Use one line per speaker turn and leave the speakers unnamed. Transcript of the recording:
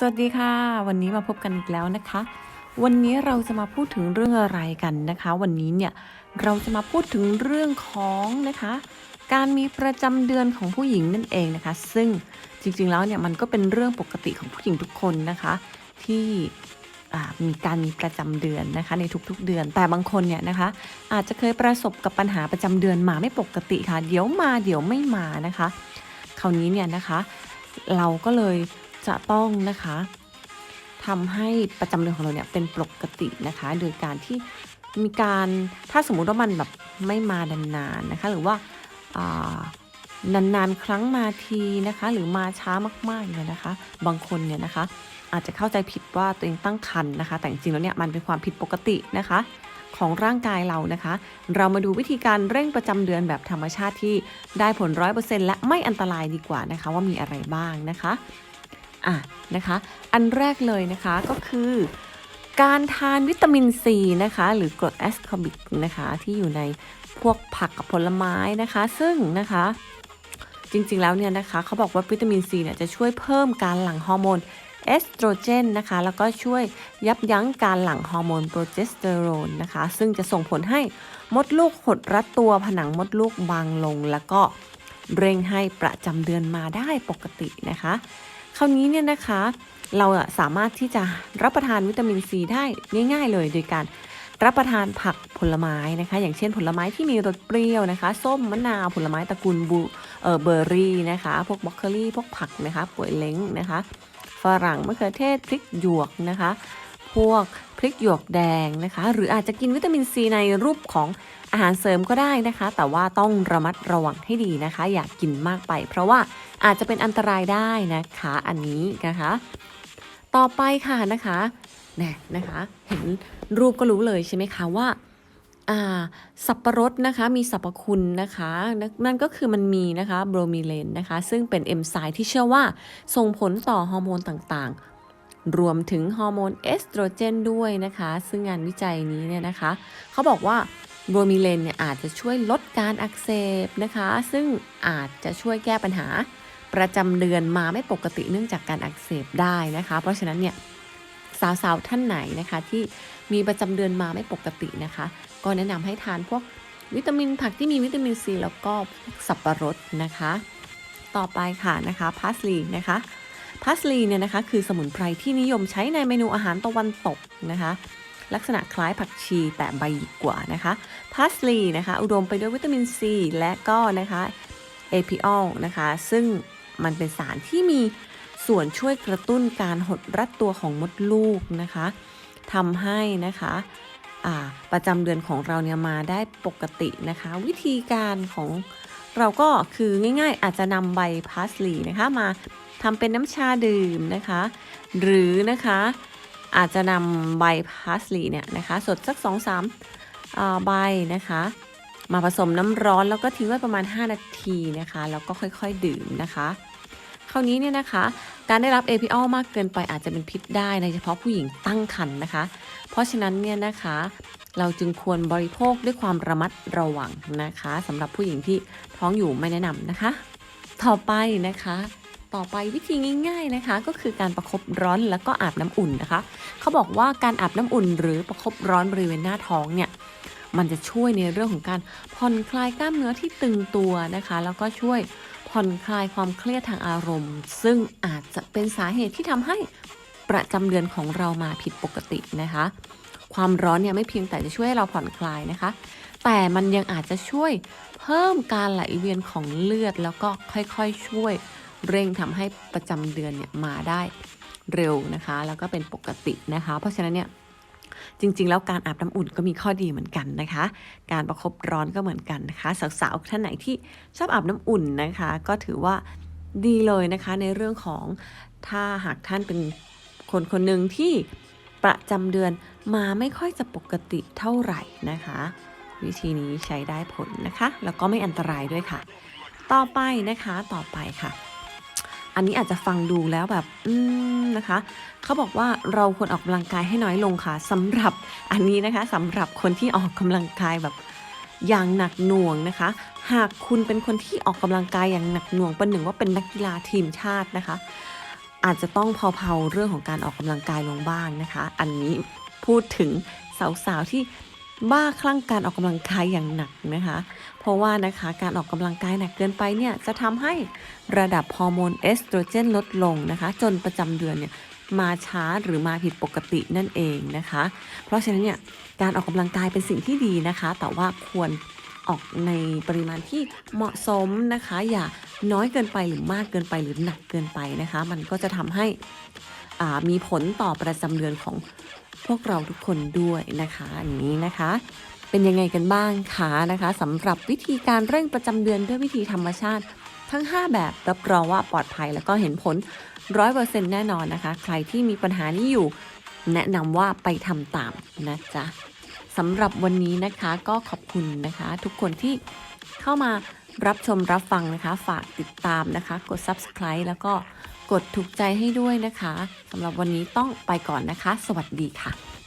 สวัสดีค่ะ วันนี้มาพบกันอีกแล้วนะคะ วันนี้เราจะมาพูดถึงเรื่องอะไรกันนะคะ วันนี้เนี่ยเราจะมาพูดถึงเรื่องของนะคะ การมีประจำเดือนของผู้หญิงนั่นเองนะคะ ซึ่งจริงๆแล้วเนี่ยมันก็เป็นเรื่องปกติของผู้หญิงทุกคนนะคะ ที่อ่ามีการมีประจำเดือนนะคะในทุกๆเดือน แต่บางคนเนี่ยนะคะ อาจจะเคยประสบกับปัญหาประจำเดือนมาไม่ปกติค่ะ เดี๋ยวมาเดี๋ยวไม่มานะคะ คราวนี้เนี่ยนะคะ เราก็เลย จะต้องนะคะทำให้ประจำเดือนของเราเนี่ยเป็นปกตินะคะ โดยการที่มีการถ้าสมมุติว่ามันแบบไม่มานานๆนะคะ หรือว่าอ่านานๆครั้งมาทีนะคะ หรือมาช้ามากๆเนี่ยนะคะ บางคนเนี่ยนะคะ อาจจะเข้าใจผิดว่าตัวเองตั้งครรภ์นะคะ แต่จริงๆแล้วเนี่ยมันเป็นความผิดปกตินะคะ ของร่างกายเรานะคะ เรามาดูวิธีการเร่งประจำเดือนแบบธรรมชาติที่ได้ผลร้อยเปอร์เซ็นต์และไม่อันตรายดีกว่านะคะ ว่ามีอะไรบ้างนะคะ อะนะคะ อันแรกเลยนะคะก็คือการทานวิตามินซีนะคะ หรือกรดแอสคอบิกนะคะ ที่อยู่ในพวกผักกับผลไม้นะคะ ซึ่งนะคะจริงๆแล้วเนี่ยนะคะเขาบอกว่าวิตามินซีเนี่ยจะช่วยเพิ่มการหลั่งฮอร์โมนเอสโตรเจนนะคะ แล้วก็ช่วยยับยั้งการหลั่งฮอร์โมนโปรเจสเตอโรนนะคะ ซึ่งจะส่งผลให้มดลูกหดรัดตัวผนังมดลูกบางลง แล้วก็เร่งให้ประจำเดือนมาได้ปกตินะคะ คราวนี้เนี่ยนะคะ เราสามารถที่จะรับประทานวิตามินซีได้ง่าย ๆ เลย โดยการรับประทานผักผลไม้นะคะ อย่างเช่นผลไม้ที่มีรสเปรี้ยวนะคะ ส้มมะนาวผลไม้ตระกูลบูเออเบอร์รี่นะคะ พวกบล็อกโคลี่พวกผักนะคะป่วยเล้งนะคะฝรั่งมะเขือเทศพริกหยวกนะคะ พวกพริกหยวกแดงนะคะ หรืออาจจะกินวิตามินซีในรูปของ อาหารเสริมก็ได้นะคะ แต่ว่าต้องระมัดระวังให้ดีนะคะ อย่ากกินมากไป เพราะว่าอาจจะเป็นอันตรายได้นะคะอันนี้นะคะ ต่อไปค่ะนะคะเนี่ยนะคะ เห็นรูปก็รู้เลยใช่ไหมคะว่าอ่าสับปะรดนะคะมีสรรพคุณนะคะนั่นนั่นก็คือมันมีนะคะโบรมิเลนนะคะ ซึ่งเป็นเอนไซม์ที่เชื่อว่าส่งผลต่อฮอร์โมนต่างๆ รวมถึงฮอร์โมนเอสโตรเจนด้วยนะคะ ซึ่งงานวิจัยนี้เนี่ยนะคะ เขาบอกว่า โบรมิเลนเนี่ยอาจจะช่วยลดการอักเสบนะคะ ซึ่งอาจจะช่วยแก้ปัญหาประจำเดือนมาไม่ปกติเนื่องจากการอักเสบได้นะคะ เพราะฉะนั้นเนี่ยสาวๆท่านไหนนะคะที่มีประจำเดือนมาไม่ปกตินะคะ ก็แนะนำให้ทานพวกวิตามินผักที่มีวิตามินซีแล้วก็สับปะรดนะคะ ต่อไปค่ะนะคะพาสลีนะคะพาสลีเนี่ยนะคะคือสมุนไพรที่นิยมใช้ในเมนูอาหารตะวันตกนะคะ ลักษณะคล้ายผักชีแต่ใบหยิกกว่านะคะพาสลีนะคะ อุดมไปด้วยวิตามินซีและก็นะคะเอพิออลนะคะ ซึ่งมันเป็นสารที่มีส่วนช่วยกระตุ้นการหดรัดตัวของมดลูกนะคะทำให้นะคะประจำเดือนของเราเนี่ยมาได้ปกตินะคะ วิธีการของเราก็คือง่ายๆ อาจจะนำใบพาสลีนะคะมาทำเป็นน้ำชาดื่มนะคะ หรือนะคะ อาจจะนำใบพาสลีเนี่ยนะคะ สดสัก2อ่ามใบนะคะ มาผสมน้ำร้อนแล้วก็ทิ้งไว้ประมาณ 5 นาทีนะคะ แล้วก็ค่อยๆดื่มนะคะ คราวนี้เนี่ยนะคะ การได้รับ APL มากเกินไปอาจจะเป็นพิษได้ในเฉพาะผู้หญิงตั้งครรภ์นะคะ เพราะฉะนั้นเนี่ยนะคะเราจึงควรบริโภคด้วยความระมัดระวังนะคะสำหรับผู้หญิงที่ท้องอยู่ไม่แนะนำนะคะ ต่อไปนะคะ ต่อไปวิธีง่าย ๆนะคะ ก็คือการประคบร้อนแล้วก็อาบน้ำอุ่นนะคะ เขาบอกว่าการอาบน้ำอุ่น หรือประคบร้อนบริเวณหน้าท้องเนี่ยมันจะช่วยในเรื่องของการผ่อนคลายกล้ามเนื้อที่ตึงตัวนะคะ แล้วก็ช่วยผ่อนคลายความเครียดทางอารมณ์ ซึ่งอาจจะเป็นสาเหตุที่ทำให้ประจำเดือนของเรามาผิดปกตินะคะ ความร้อนเนี่ยไม่เพียงแต่จะช่วยให้เราผ่อนคลายนะคะ แต่มันยังอาจจะช่วยเพิ่มการไหลเวียนของเลือดแล้วก็ค่อยๆช่วย เร่งทำให้ประจำเดือนเนี่ยมาได้เร็วนะคะ แล้วก็เป็นปกตินะคะ เพราะฉะนั้นเนี่ยจริงๆ แล้วการอาบน้ำอุ่นก็มีข้อดีเหมือนกันนะคะ การประคบร้อนก็เหมือนกันนะคะสาวๆท่านไหนที่ชอบอาบน้ำอุ่นนะคะ ก็ถือว่าดีเลยนะคะในเรื่องของถ้าหากท่านเป็นคนคนหนึ่งที่ประจำเดือนมาไม่ค่อยจะปกติเท่าไหร่นะคะ วิธีนี้ใช้ได้ผลนะคะ แล้วก็ไม่อันตรายด้วยค่ะ ต่อไปนะคะต่อไปค่ะ อันนี้อาจจะฟังดูแล้วแบบ อืมนะคะ เขาบอกว่าเราควรออกกำลังกายให้น้อยลงค่ะสำหรับอันนี้นะคะสำหรับคนที่ออกกำลังกายแบบอย่างหนักหน่วงนะคะ หากคุณเป็นคนที่ออกกำลังกายอย่างหนักหน่วงประหนึ่งว่าเป็นนักกีฬาทีมชาตินะคะ อาจจะต้องเผาๆเรื่องของการออกกำลังกายลงบ้างนะคะ อันนี้พูดถึงสาวๆที่ บ้าคลั่งการออกกำลังกายอย่างหนักนะคะ เพราะว่านะคะการออกกำลังกายหนักเกินไปเนี่ยจะทำให้ระดับฮอร์โมนเอสโตรเจนลดลงนะคะ จนประจำเดือนเนี่ยมาช้าหรือมาผิดปกตินั่นเองนะคะ เพราะฉะนั้นเนี่ยการออกกำลังกายเป็นสิ่งที่ดีนะคะ แต่ว่าควรออกในปริมาณที่เหมาะสมนะคะ อย่าน้อยเกินไปหรือมากเกินไปหรือหนักเกินไปนะคะ มันก็จะทำให้ มีผลต่อประจำเดือนของพวกเราทุกคนด้วยนะคะอันนี้นะคะ เป็นยังไงกันบ้างคะนะคะสำหรับวิธีการเร่งประจำเดือนด้วยวิธีธรรมชาติ ทั้ง 5 แบบรับรองว่าปลอดภัยแล้วก็เห็นผล100%แน่นอนนะคะ ใครที่มีปัญหานี้อยู่ แนะนำว่าไปทำตามนะจ๊ะสำหรับวันนี้นะคะก็ขอบคุณนะคะ ทุกคนที่เข้ามารับชมรับฟังนะคะ ฝากติดตามนะคะ กด subscribe แล้วก็ กดถูกใจให้ด้วยนะคะสำหรับวันนี้ต้องไปก่อนนะคะ สวัสดีค่ะ